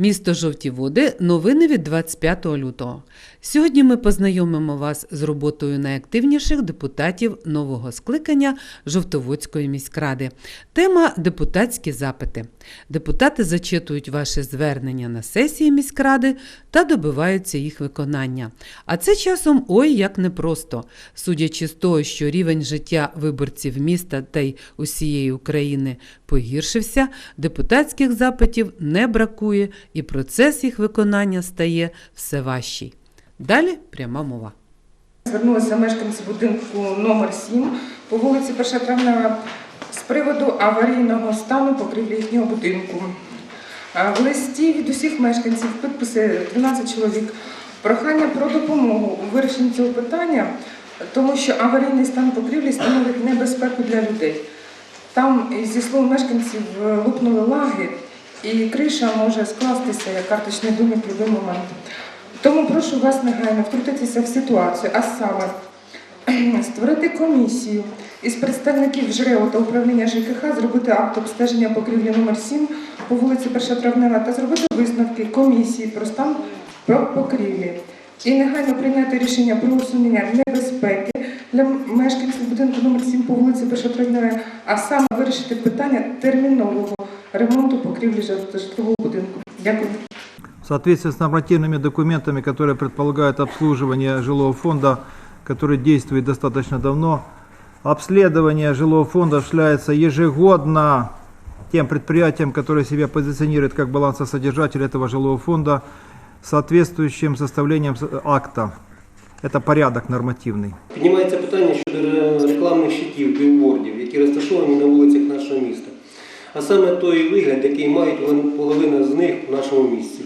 Місто Жовті Води. Новини від 25 лютого. Сьогодні ми познайомимо вас з роботою найактивніших депутатів нового скликання Жовтоводської міськради. Тема депутатські запити. Депутати зачитують ваші звернення на сесії міськради та добиваються їх виконання. А це часом ой як непросто. Судячи з того, що рівень життя виборців міста та й усієї України погіршився, депутатських запитів не бракує, і процес їх виконання стає все важчий. Далі пряма мова. Звернулися мешканці будинку номер 7 по вулиці 1 травнева з приводу аварійного стану покрівлі їхнього будинку. В листі від усіх мешканців підписи 12 чоловік. Прохання про допомогу у вирішенні цього питання, тому що аварійний стан покрівлі становить небезпеку для людей. Там, зі слов мешканців, лупнули лаги, і криша може скластися як карточний домик в будь-який момент. Тому прошу вас негайно втрутитися в ситуацію, а саме створити комісію із представників ЖРЕО та управління ЖКХ, зробити акт обстеження покрівлі номер 7 по вулиці 1 Травнева та зробити висновки комісії про стан покрівлі. І негайно прийняти рішення про усунення небезпеки для мешканців будинку номер 7 по вулиці 1 Травнева, а саме вирішити питання термінового ремонту покрівлі житлового будинку. Дякую. В соответствии с нормативными документами, которые предполагают обслуживание жилого фонда, который действует достаточно давно, обследование жилого фонда осуществляется ежегодно тем предприятием, которое себя позиционирует как балансосодержатель этого жилого фонда, соответствующим составлением с- акта. Это порядок нормативный. Піднімається питання щодо ре- рекламних щитів, білбордів, які розташовані на вулицях нашого міста. А саме той вигляд, який мають половина з них в нашому місті.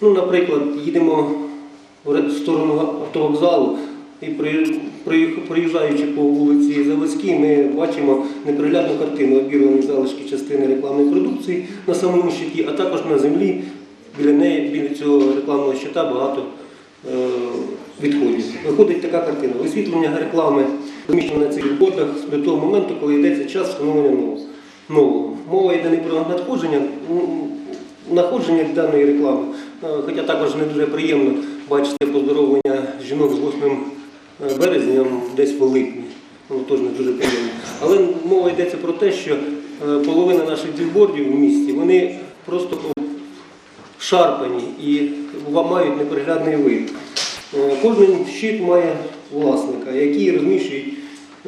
Ну, наприклад, їдемо в сторону автовокзалу і проїжджаючи по вулиці Заводській, ми бачимо неприглядну картину, обірвані залишки частини рекламної продукції на самому щиті, а також на землі біля неї, біля цього рекламного щита багато е, відходів. Виходить така картина. Висвітлення реклами розміщено на цих бордах до того моменту, коли йдеться час встановлення нового. Мова йде не про надходження, находження даної реклами, е, хоча також не дуже приємно бачити поздоровлення жінок з 8 березня десь в липні. Воно теж не дуже приємно. Але мова йдеться про те, що е, половина наших білбордів в місті вони просто шарпані і мають неприглядний вид. Е, Кожен щит має власника, які розміщують,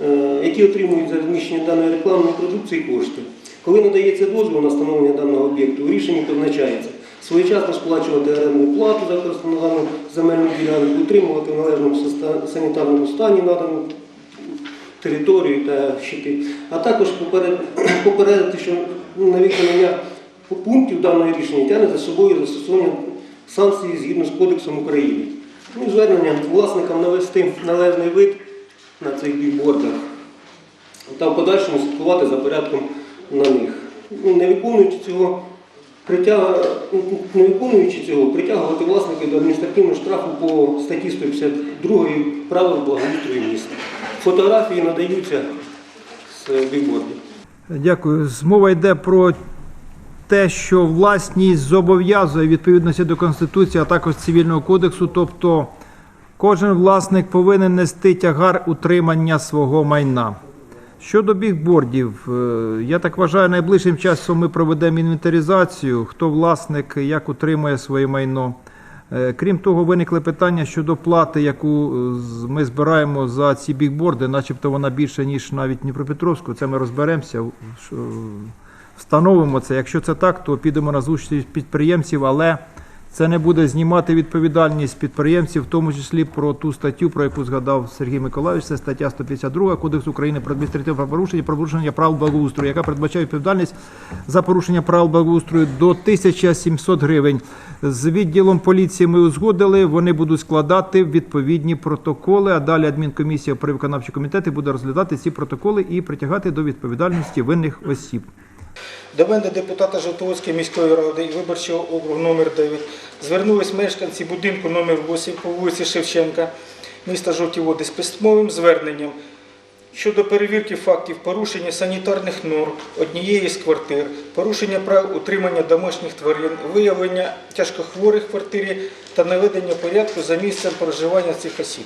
е, які отримують за розміщення даної рекламної продукції кошти. Коли надається дозвіл на встановлення даного об'єкту, у рішенні позначається своєчасно сплачувати орендну плату за користування земельну ділянку, утримувати в належному санітарному стані надану територію та щити, а також попередити, що на виконання пунктів даного рішення тягне за собою застосування санкцій згідно з Кодексом України. Ну і звернення власникам навести належний вид на цих бікбордах та в подальшому слідкувати за порядком на них. Ну, Не виконуючи цього, притяг... не виконуючи цього, притягувати власника до адміністративного штрафу по статті 152 правил благоустрою міста. Фотографії надаються з бікбордів. Дякую. Мова йде про те, що власність зобов'язує відповідності до Конституції, а також Цивільного кодексу, тобто кожен власник повинен нести тягар утримання свого майна. Щодо бігбордів, е, я так вважаю, найближчим часом ми проведемо інвентаризацію, хто власник, як утримує своє майно. Е, Крім того, виникли питання щодо плати, яку е, ми збираємо за ці бігборди, начебто вона більше, ніж навіть Дніпропетровську. Це ми розберемося, встановимо це. Якщо це так, то підемо на зустріч підприємців, але це не буде знімати відповідальність підприємців, в тому числі про ту статтю, про яку згадав Сергій Миколаївич, це стаття 152 Кодексу України про адміністративне правопорушення, про порушення правил благоустрою, яка передбачає відповідальність за порушення правил благоустрою до 1700 гривень. З відділом поліції ми узгодили, вони будуть складати відповідні протоколи, а далі адмінкомісія при виконавчі комітети буде розглядати ці протоколи і притягати до відповідальності винних осіб. До мене депутата Жовтоводської міської ради і виборчого округу номер 9 звернулись мешканці будинку номер 8 по вулиці Шевченка міста Жовті Води з письмовим зверненням щодо перевірки фактів порушення санітарних норм однієї з квартир, порушення прав утримання домашніх тварин, виявлення тяжкохворих в квартирі та наведення порядку за місцем проживання цих осіб.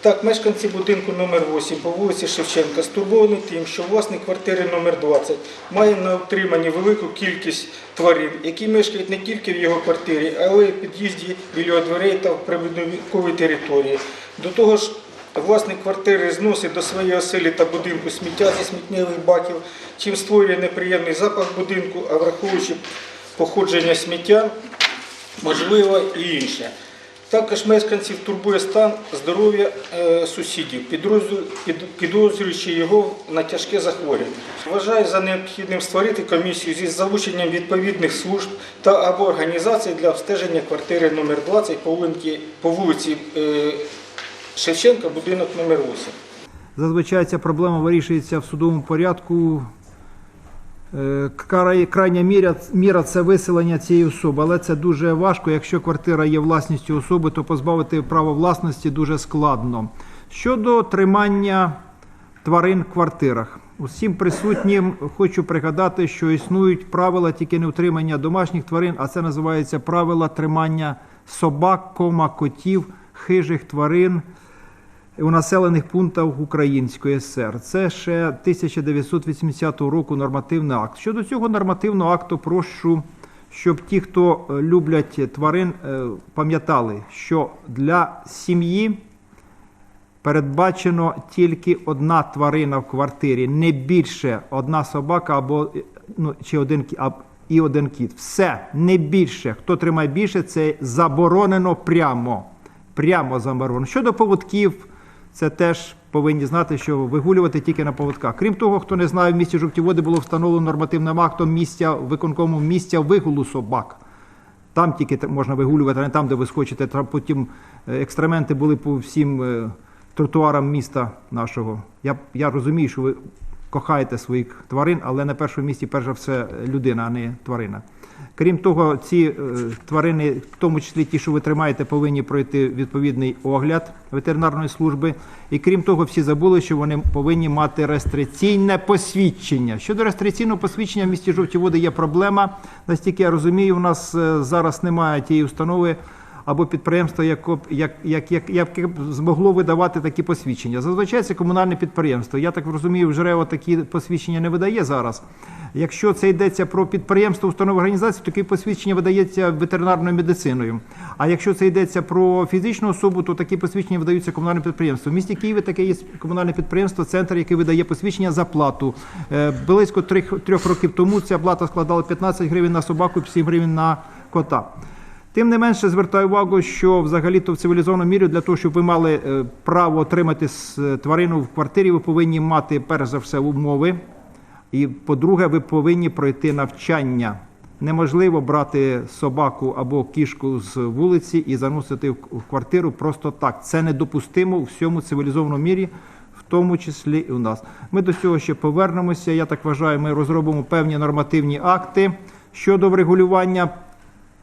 Так, мешканці будинку номер 8 по вулиці Шевченка стурбовані тим, що власник квартири номер 20 має на утриманні велику кількість тварин, які мешкають не тільки в його квартирі, але й в під'їзді біля дверей та в прибудинковій території. До того ж, власник квартири зносить до своєї оселі та будинку сміття зі сміттєвих баків, чим створює неприємний запах будинку, а враховуючи походження сміття, можливо і інше. Також мешканців турбує стан здоров'я е, сусідів, підозрюючи його на тяжке захворювання. Вважаю за необхідним створити комісію зі залученням відповідних служб та або організацій для обстеження квартири номер 20 по вулиці, по вулиці е, Шевченка, будинок номер 8. Зазвичай ця проблема вирішується в судовому порядку. Е, край- Крайня міра, міра це виселення цієї особи, але це дуже важко. Якщо квартира є власністю особи, то позбавити права власності дуже складно. Щодо тримання тварин в квартирах. Усім присутнім хочу пригадати, що існують правила тільки не утримання домашніх тварин, а це називається правила тримання собак, кома, котів, хижих тварин у населених пунктах Української СР. Це ще 1980 року нормативний акт. Щодо цього нормативного акту, прошу, щоб ті, хто е, люблять тварин, е, пам'ятали, що для сім'ї передбачено тільки одна тварина в квартирі, не більше одна собака або е, ну, чи один і один кіт. Все не більше. Хто тримає більше, це заборонено прямо. Прямо заборонено. Щодо поводків, це теж повинні знати, що вигулювати тільки на поводках. Крім того, хто не знає, в місті жовті води було встановлено нормативним актом місця виконкому місця вигулу собак. Там тільки можна вигулювати, а не там, де ви схочете. Потім е, екстременти були по всім е, тротуарам міста нашого. Я, я розумію, що ви кохаєте своїх тварин, але на першому місці, перш за все, людина, а не тварина. Крім того, ці е, тварини, в тому числі ті, що ви тримаєте, повинні пройти відповідний огляд ветеринарної служби. І крім того, всі забули, що вони повинні мати реєстраційне посвідчення. Щодо реєстраційного посвідчення в місті жовті води є проблема. Настільки я розумію, у нас е, зараз немає тієї установи або підприємства, яко- як, як, яке змогло видавати такі посвідчення. Зазвичай це комунальне підприємство. Я так розумію, Жрево такі посвідчення не видає зараз. Якщо це йдеться про підприємство, установи організації, таке посвідчення видається ветеринарною медициною. А якщо це йдеться про фізичну особу, то такі посвідчення видаються комунальним підприємством. В місті Києві таке є комунальне підприємство, центр, який видає посвідчення за плату. Е, Близько трьох років тому ця плата складала 15 гривень на собаку, 7 гривень на кота. Тим не менше звертаю увагу, що взагалі-то в цивілізованому мірі для того, щоб ви мали е, право отримати е, тварину в квартирі, ви повинні мати перш за все умови. І по-друге, ви повинні пройти навчання. Неможливо брати собаку або кішку з вулиці і заносити в в квартиру просто так. Це недопустимо у всьому цивілізованому мірі, в тому числі і у нас. Ми до цього ще повернемося. Я так вважаю, ми розробимо певні нормативні акти щодо врегулювання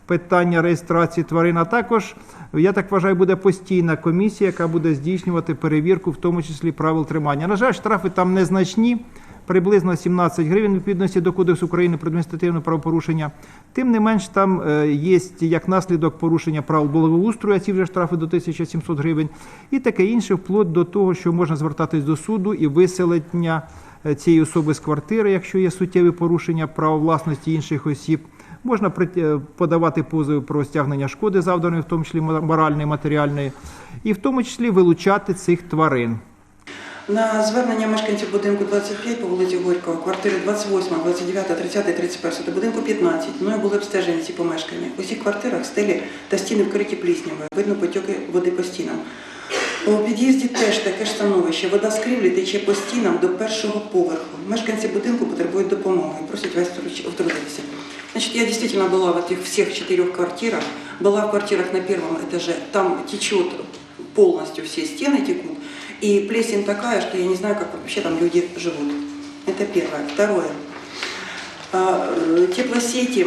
питання реєстрації тварин. А також, я так вважаю, буде постійна комісія, яка буде здійснювати перевірку, в тому числі правил тримання. На жаль, штрафи там незначні. Приблизно 17 гривень у відповідності до Кодексу України про адміністративне правопорушення. Тим не менш, там е, є як наслідок порушення правил благоустрою, а ці вже штрафи до 1700 гривень, і таке інше, вплоть до того, що можна звертатись до суду і виселення е, цієї особи з квартири, якщо є суттєві порушення права власності інших осіб. Можна е, подавати позови про стягнення шкоди, завданої, в тому числі моральної, матеріальної, і в тому числі вилучати цих тварин. На звернення мешканців будинку 25 по вулиці Горького, квартири 28, 29, 30, 31 та будинку 15 мною були обстежені ці помешкання. У всіх квартирах стелі та стіни вкриті пліснявою, видно потьоки води по стінам. У під'їзді теж таке ж становище. Вода з крівлі тече по стінам до першого поверху. Мешканці будинку потребують допомоги, просять вас втруч- втрутитися. Значит, я действительно была в этих всех четырех квартирах, была в квартирах на первом этаже, там течет полностью все стены текут, и плесень такая, что я не знаю, как вообще там люди живут. Это первое. Второе. А, э, Теплосети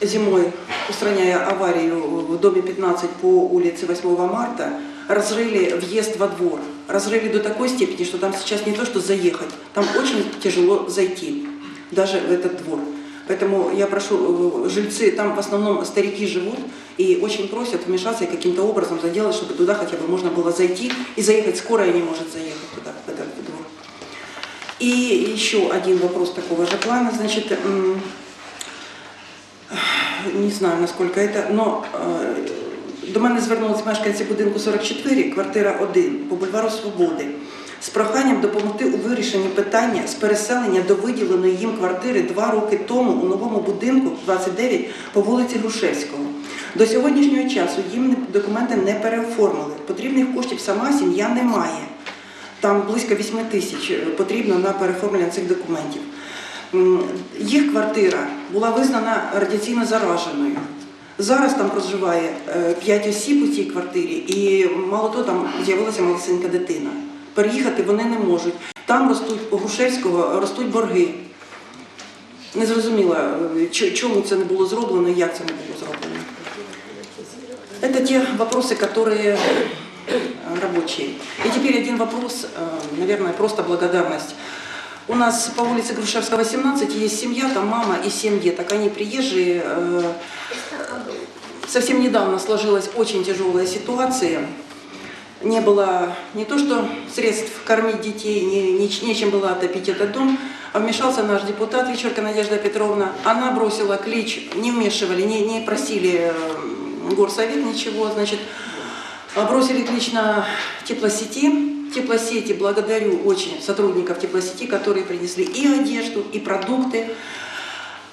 зимой, устраняя аварию в доме 15 по улице 8 марта, разрыли въезд во двор. Разрыли до такой степени, что там сейчас не то, что заехать, там очень тяжело зайти, даже в этот двор. Поэтому я прошу, э, жильцы, там в основном старики живут, и очень просят вмешаться и каким-то образом заделать, чтобы туда хотя бы можно было зайти и заехать. Скорая не может заехать туда, в этот двор. И еще один вопрос такого же плана. Значит, не знаю, насколько это, но е, до мене звернулися мешканці будинку 44, квартира 1 по бульвару Свободи з проханням допомогти у вирішенні питання з переселення до виділеної їм квартири два роки тому у новому будинку 29 по вулиці Грушевського. До сьогоднішнього часу їм документи не переоформили. Потрібних коштів сама сім'я не має. Там близько 8 тисяч е, потрібно на переоформлення цих документів. Їх квартира була визнана радіаційно зараженою. Зараз там проживає 5 осіб у цій квартирі, і мало того, там з'явилася малесенька дитина. Переїхати вони не можуть. Там ростуть у Грушевського ростуть борги. Не зрозуміло, е, чо- чому це не було зроблено і як це не було зроблено. Это те вопросы, которые э, рабочие. И теперь один вопрос, э, наверное, просто благодарность. У нас по улице Грушевского, 18 есть семья, там мама и 7 деток. Они приезжие. э, Совсем недавно сложилась очень тяжелая ситуация. Не было не то что средств кормить детей, не, не- нечем было отопить этот дом, а вмешался наш депутат Вечерка Надежда Петровна. Она бросила клич, не вмешивали, не, не просили э, горсовет ничего, значит, а бросили клич на теплосети. Теплосети, благодарю очень сотрудников теплосети, которые принесли и одежду, и продукты,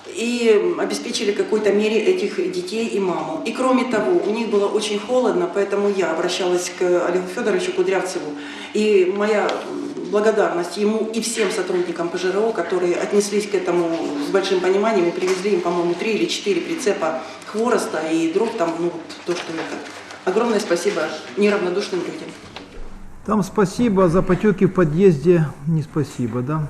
и обеспечили какой-то мере этих детей и маму. И кроме того, у них было очень холодно, поэтому я обращалась к Олегу Федоровичу Кудрявцеву. И моя благодарность ему и всем сотрудникам ПЖРО, которые отнеслись к этому с большим пониманием и привезли им, по-моему, три или четыре прицепа хвороста и дров, там, ну, то, что это. Огромное спасибо неравнодушным людям. Там спасибо, за потеки в подъезде не спасибо, да?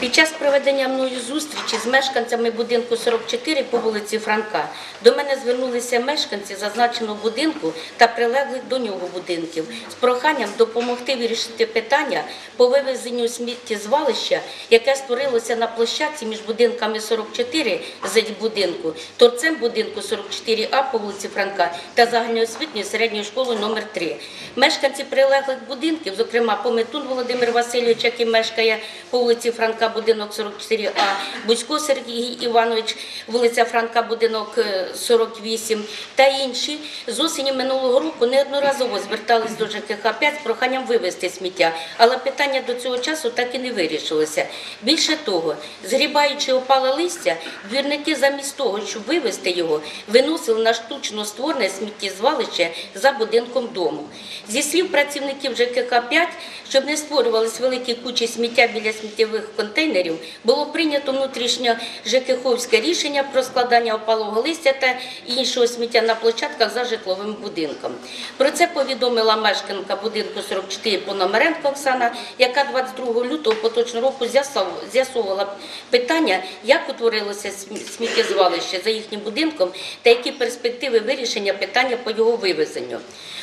Під час проведення мною зустрічі з мешканцями будинку 44 по вулиці Франка до мене звернулися мешканці зазначеного будинку та прилеглих до нього будинків. З проханням допомогти вирішити питання по вивезенню сміттєзвалища, яке створилося на площадці між будинками 44 з будинку, торцем будинку 44А по вулиці Франка та загальноосвітньою середньою школою номер 3 Мешканці прилеглих будинків, зокрема Пометун Володимир Васильович, який мешкає по вулиці Франка, будинок 44А, Бузько Сергій Іванович, вулиця Франка, будинок е, 48 та інші з осені минулого року неодноразово звертались до ЖКХ 5 з проханням вивезти сміття, але питання до цього часу так і не вирішилося. Більше того, згрібаючи опале листя, двірники замість того, щоб вивезти його, виносили на штучно створене сміттєзвалище за будинком дому. Зі слів працівників ЖКХ 5, щоб не створювались великі кучі сміття біля сміттєвих контейнерів, було прийнято внутрішньо ЖКХовське рішення про складання опалого листя та іншого сміття на площадках за житловим будинком. Про це повідомила мешканка будинку 44 Пономаренко Оксана, яка 22 лютого поточного року з'ясов- з'ясовувала питання, як утворилося сміттєзвалище за їхнім будинком та які перспективи вирішення питання по його вивезенню.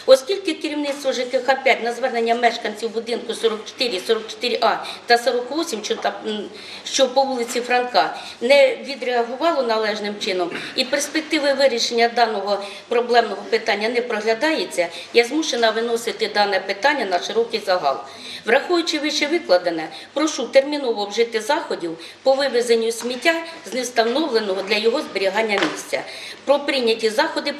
Оскільки керівництво ЖКХ 5 на звернення мешканців будинку 44, 44А та 48, що, по вулиці Франка, не відреагувало належним чином і перспективи вирішення даного проблемного питання не проглядається, я змушена виносити дане питання на широкий загал. Враховуючи вище викладене, прошу терміново вжити заходів по вивезенню сміття з невстановленого для його зберігання місця. Про прийняті заходи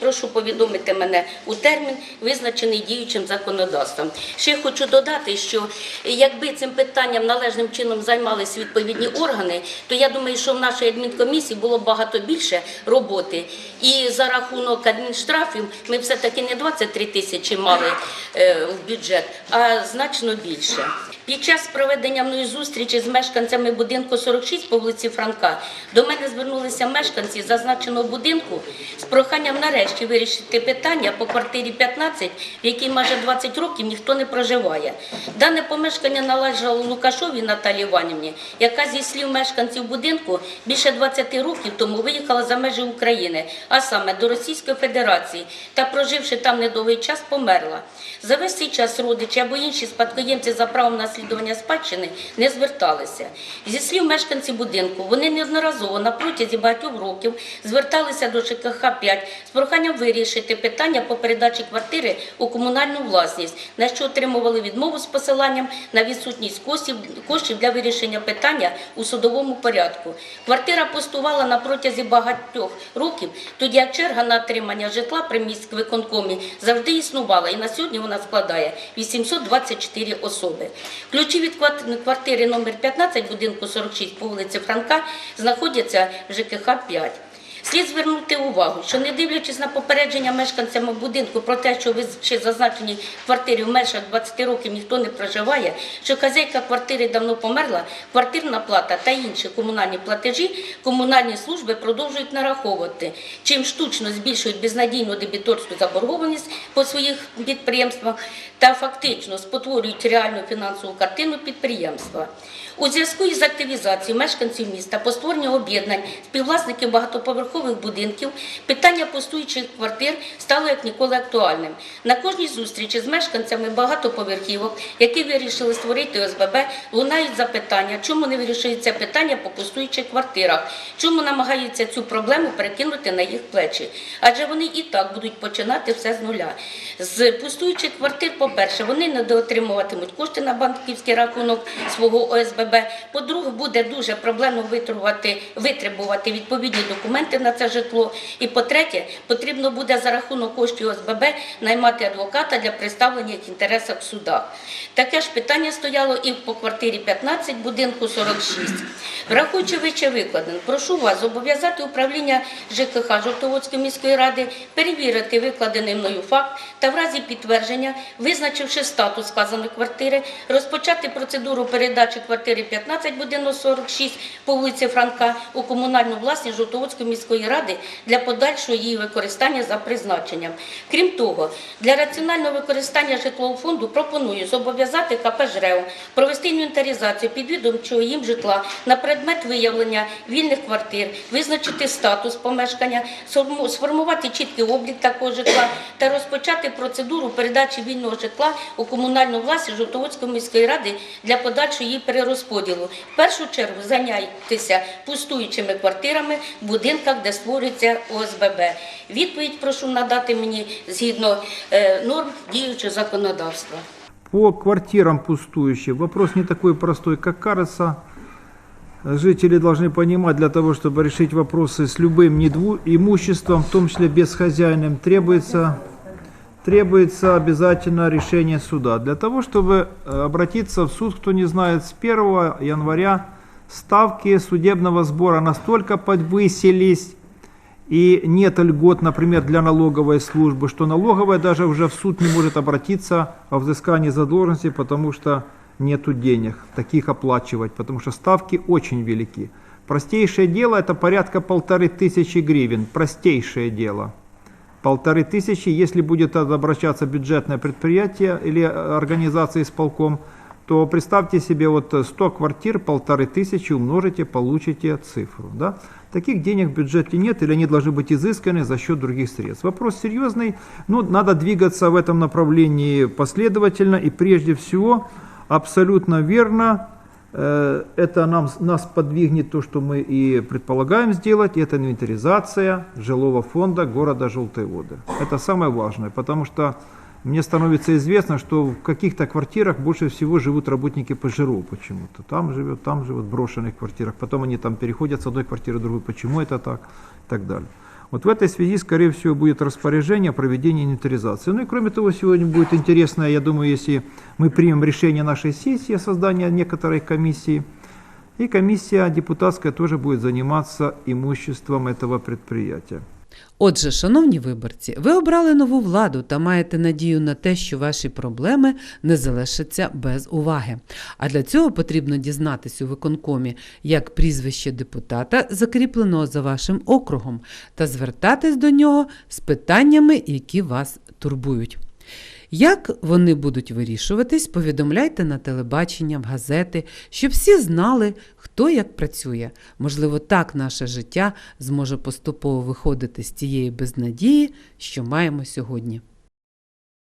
прошу повідомити мене у термін, визначений діючим законодавством. Ще хочу додати, що якби цим питанням належним чином займалися відповідні органи, то я думаю, що в нашій адмінкомісії було багато більше роботи. І за рахунок адмінштрафів ми все-таки не 23 тисячі мали е, в бюджет, а значно більше. Під час проведення мною зустрічі з мешканцями будинку 46 по вулиці Франка до мене звернулися мешканці зазначеного будинку з проханням нарешті вирішити питання по квартирі 15, в якій майже 20 років ніхто не проживає. Дане помешкання належало Лукашові Наталії Іванівні, яка зі слів мешканців будинку більше 20 років тому виїхала за межі України, а саме до Російської Федерації, та проживши там недовгий час, померла. За весь цей час родичі або інші спадкоємці за правом наслідування спадщини не зверталися. Зі слів мешканців будинку, вони неодноразово на протязі багатьох років зверталися до ЖКХ 5 з проханням вирішити питання по передачі квартири у комунальну власність, на що отримували відмову з посиланням на відсутність коштів, для вирішення питання у судовому порядку. Квартира пустувала на протязі багатьох років, тоді як черга на отримання житла при міськвиконкомі завжди існувала, і на сьогодні вона складає 824 особи. Ключі від квартири номер 15 будинку 46 по вулиці Франка знаходяться в ЖКХ 5. Слід звернути увагу, що не дивлячись на попередження мешканцями будинку про те, що в ще зазначеній квартирі в межах 20 років ніхто не проживає, що хазяйка квартири давно померла, квартирна плата та інші комунальні платежі комунальні служби продовжують нараховувати, чим штучно збільшують безнадійну дебіторську заборгованість по своїх підприємствах та фактично спотворюють реальну фінансову картину підприємства. У зв'язку із активізацією мешканців міста по створенню об'єднань співвласників багатоповерхових будинків питання пустуючих квартир стало як ніколи актуальним. На кожній зустрічі з мешканцями багатоповерхівок, які вирішили створити ОСББ, лунають запитання, чому не вирішується питання по пустуючих квартирах, чому намагаються цю проблему перекинути на їх плечі. Адже вони і так будуть починати все з нуля. З пустуючих квартир, по-перше, вони не доотримуватимуть кошти на банківський рахунок свого ОСББ. По-друге, буде дуже проблемно витребувати, відповідні документи на це житло. І по-третє, потрібно буде за рахунок коштів ОСББ наймати адвоката для представлення їх інтересів в судах. Таке ж питання стояло і по квартирі 15 будинку 46. Враховуючи вище викладено, прошу вас зобов'язати управління ЖКХ Жовтоводської міської ради перевірити викладений мною факт та в разі підтвердження, визначивши статус сказаної квартири, розпочати процедуру передачі квартири 15 будинок 46 по вулиці Франка у комунальну власність Жовтоводської міської ради для подальшого її використання за призначенням. Крім того, для раціонального використання житлового фонду пропоную зобов'язати КП «ЖРЕО» провести інвентаризацію підвідомчого їм житла на предмет виявлення вільних квартир, визначити статус помешкання, сформувати чіткий облік такого житла та розпочати процедуру передачі вільного житла у комунальну власність Жовтоводської міської ради для подальшого її перерозподілу В першу чергу зайнятися пустуючими квартирами в будинках, де створюється ОСББ. Відповідь прошу надати мені згідно е, норм діючого законодавства. По квартирам пустующим вопрос не такой простой, как кажется. Жители должны понимать, для того, чтобы решить вопросы с любым недву- имуществом, в том числе безхозяйным, требуется, требуется обязательно решение суда. Для того, чтобы э, обратиться в суд, кто не знает, с 1 января ставки судебного сбора настолько подвысились, и нет льгот, например, для налоговой службы, что налоговая даже уже в суд не может обратиться о взыскании задолженности, потому что нету денег таких оплачивать, потому что ставки очень велики. Простейшее дело это порядка полторы тысячи гривен, простейшее дело. Полторы тысячи, если будет обращаться бюджетное предприятие или э, организация исполком, то представьте себе вот э, 100 квартир, полторы тысячи умножите, получите цифру. Да? Таких денег в бюджете нет или они должны быть изысканы за счет других средств. Вопрос серьезный, но надо двигаться в этом направлении последовательно и прежде всего абсолютно верно Э, Это нам, нас подвигнет то, что мы и предполагаем сделать, и это инвентаризация жилого фонда города Желтые воды. Это самое важное, потому что мне становится известно, что в каких-то квартирах больше всего живут работники ПЖРО почему-то. Там живет, там живут в брошенных квартирах. Потом они там переходят с одной квартиры в другую. Почему это так? И так далее. Вот в этой связи, скорее всего, будет распоряжение о проведении инвентаризации. Ну и кроме того, сегодня будет интересно, я думаю, если мы примем решение нашей сессии о создании некоторой комиссии, и комиссия депутатская тоже будет заниматься имуществом этого предприятия. Отже, шановні виборці, ви обрали нову владу та маєте надію на те, що ваші проблеми не залишаться без уваги. А для цього потрібно дізнатися у виконкомі як прізвище депутата, закріпленого за вашим округом, та звертатись до нього з питаннями, які вас турбують. Як вони будуть вирішуватись, повідомляйте на телебачення, в газети, щоб всі знали, хто як працює. Можливо, так наше життя зможе поступово виходити з тієї безнадії, що маємо сьогодні.